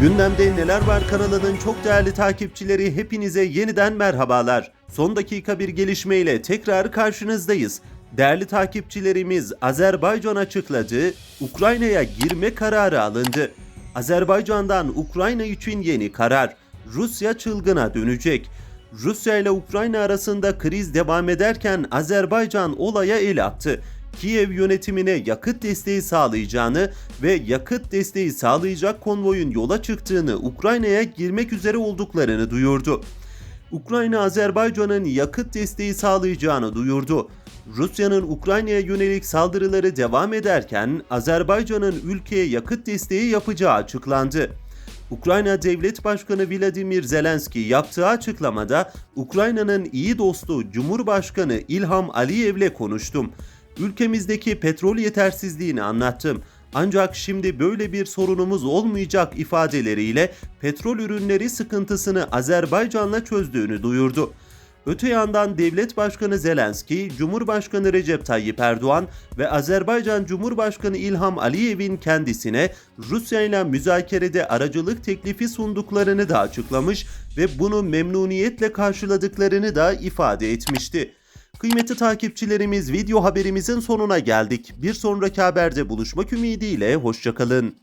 Gündemde Neler Var kanalının çok değerli takipçileri hepinize yeniden merhabalar. Son dakika bir gelişmeyle tekrar karşınızdayız. Değerli takipçilerimiz Azerbaycan açıkladı, Ukrayna'ya girme kararı alındı. Azerbaycan'dan Ukrayna için yeni karar. Rusya çılgına dönecek. Rusya ile Ukrayna arasında kriz devam ederken Azerbaycan olaya el attı. Kiev yönetimine yakıt desteği sağlayacağını ve yakıt desteği sağlayacak konvoyun yola çıktığını Ukrayna'ya girmek üzere olduklarını duyurdu. Ukrayna Azerbaycan'ın yakıt desteği sağlayacağını duyurdu. Rusya'nın Ukrayna'ya yönelik saldırıları devam ederken Azerbaycan'ın ülkeye yakıt desteği yapacağı açıklandı. Ukrayna Devlet Başkanı Vladimir Zelenski yaptığı açıklamada Ukrayna'nın iyi dostu Cumhurbaşkanı İlham Aliyev'le konuştum. Ülkemizdeki petrol yetersizliğini anlattım. Ancak şimdi böyle bir sorunumuz olmayacak ifadeleriyle petrol ürünleri sıkıntısını Azerbaycan'la çözdüğünü duyurdu. Öte yandan Devlet Başkanı Zelenski, Cumhurbaşkanı Recep Tayyip Erdoğan ve Azerbaycan Cumhurbaşkanı İlham Aliyev'in kendisine Rusya ile müzakerede aracılık teklifi sunduklarını da açıklamış ve bunu memnuniyetle karşıladıklarını da ifade etmişti. Kıymetli takipçilerimiz video haberimizin sonuna geldik. Bir sonraki haberde buluşmak ümidiyle hoşçakalın.